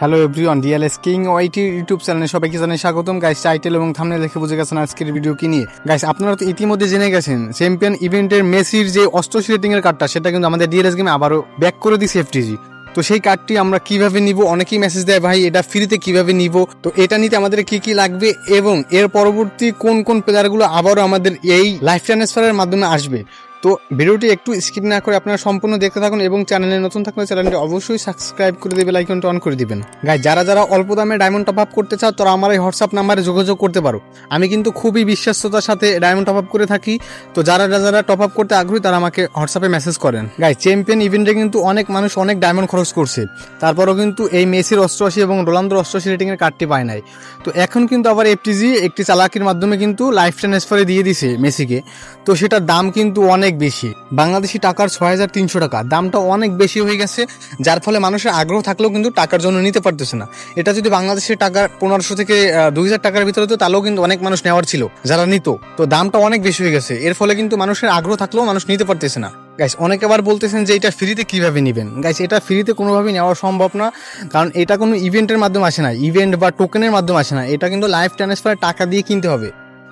Hello everyone DLS king YT YouTube চ্যানেলে সবাইকে জানাই স্বাগতম। গাইস টাইটেল এবং থামনে দেখে বুঝে গেছেন আজকের ভিডিও কি নিয়ে। গাইস আপনারা তো ইতিমধ্যে জেনে গেছেন চ্যাম্পিয়ন ইভেন্টের মেসির যে অষ্টশী রেটিং এর কার্ডটা সেটা কিন্তু আমাদের ডিএলএস গেমে আবারও ব্যাক করে দিছে এফটিজি তো সেই কার্ডটি আমরা কীভাবে নিব, অনেকেই মেসেজ দেয়, ভাই, এটা ফ্রিতে কীভাবে নিব? তো এটা নিতে আমাদের কি কি লাগবে এবং এর পরবর্তী কোন কোন প্লেয়ারগুলো আবারও আমাদের এই লাইফ ট্রান্সফারের মাধ্যমে আসবে। তো ভিডিওটি একটু স্কিপ না করে আপনারা সম্পূর্ণ দেখতে থাকুন এবং চ্যানেলে নতুন থাকলে চ্যানেলটি অবশ্যই সাবস্ক্রাইব করে দেবে লাইকনটা অন করে দিবেন। গাই যারা যারা অল্প দামে ডায়মন্ড টপ আপ করতে চাও, তারা আমার এই হোয়াটসঅ্যাপ নাম্বারে যোগাযোগ করতে পারো। আমি কিন্তু খুবই বিশ্বাসতার সাথে ডায়মন্ড টপ আপ করে থাকি। তো যারা যারা টপ আপ করতে আগ্রহী, তারা আমাকে হোয়াটসঅ্যাপে মেসেজ করেন। গাই চ্যাম্পিয়ন ইভেন্টে কিন্তু অনেক মানুষ অনেক ডায়মন্ড খরচ করছে। তারপরও কিন্তু এই মেসির অষ্টআশি এবং রোনালদোর অষ্টআশি রেটিং এর কার্ডটি পায় নাই। তো এখন কিন্তু আবার এফটিজি একটি চালাকির মাধ্যমে কিন্তু লাইফ ট্রান্সফারে দিয়ে দিছে মেসিকে। তো সেটার দাম কিন্তু অনেক বেশি। বাংলাদেশি টাকার ছয় হাজার তিনশো টাকা। দামটা অনেক বেশি হয়ে গেছে, যার ফলে মানুষের আগ্রহ থাকলেও কিন্তু টাকার জন্য নিতে পারতেছে না। এটা যদি বাংলাদেশের টাকা পনেরোশো থেকে দুই হাজার টাকার ভিতরে হতো, তাহলেও কিন্তু অনেক মানুষ নেওয়ার ছিল, যারা নিত। তো দামটা অনেক বেশি হয়ে গেছে। এর ফলে কিন্তু মানুষের আগ্রহ থাকলেও মানুষ নিতে পারতেছে না। গাইস অনেকে আবার বলতেছেন যে এটা ফ্রিতে কীভাবে নেবেন? গাইস এটা ফ্রিতে কোনোভাবেই নেওয়া সম্ভব না, কারণ এটা কোনো ইভেন্টের মাধ্যমে আসে না। ইভেন্ট বা টোকেনের মাধ্যমে আসে না। এটা কিন্তু লাইফ ট্রান্সফার টাকা দিয়ে কিনতে হবে।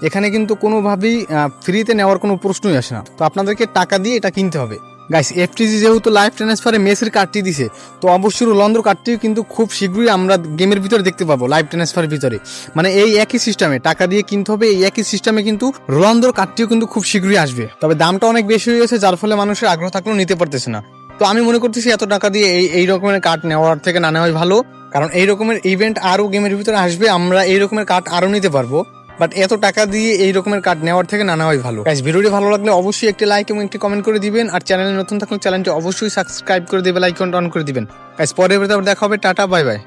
এখানে কিন্তু কোনোভাবেই ফ্রিতে নেওয়ার কোনো প্রশ্নই আসে না। তো আপনাদেরকে টাকা দিয়ে এটা কিনতে হবে। গাইস এফটিজি যেহেতু লাইফ ট্রান্সফারে মেসের কার্ডটি দিছে, তো অবশ্যই রোলান্ডোর কার্ডটিও কিন্তু খুব শীঘ্রই আমরা গেমের ভিতরে দেখতে পাবো লাইভ ট্রান্সফারের ভিতরে। মানে এই একই সিস্টেমে টাকা দিয়ে কিনতে হবে, এই একই সিস্টেমে কিন্তু রোলান্ডোর কার্ডটিও কিন্তু খুব শীঘ্রই আসবে। তবে দামটা অনেক বেশি হয়ে গেছে, যার ফলে মানুষের আগ্রহ থাকলেও নিতে পারতেছে না। তো আমি মনে করতেছি এত টাকা দিয়ে এই এই রকমের কার্ড নেওয়ার থেকে না নেওয়াই ভালো, কারণ এই রকমের ইভেন্ট আরও গেমের ভিতরে আসবে, আমরা এই রকমের কার্ড আরও নিতে পারব। বাট এত টাকা দিয়ে এই রকমের কার্ড নেওয়ার থেকে নানা হয় ভালো। গাইস ভিডিওটি ভালো লাগলে অবশ্যই একটি লাইক এবং একটি কমেন্ট করে দিবেন। আর চ্যানেলে নতুন থাকলে চ্যানেলটি অবশ্যই সাবস্ক্রাইব করে দেবে লাইক অন করে দিবেন। গাইস পরে দেখা হবে। Tata bye bye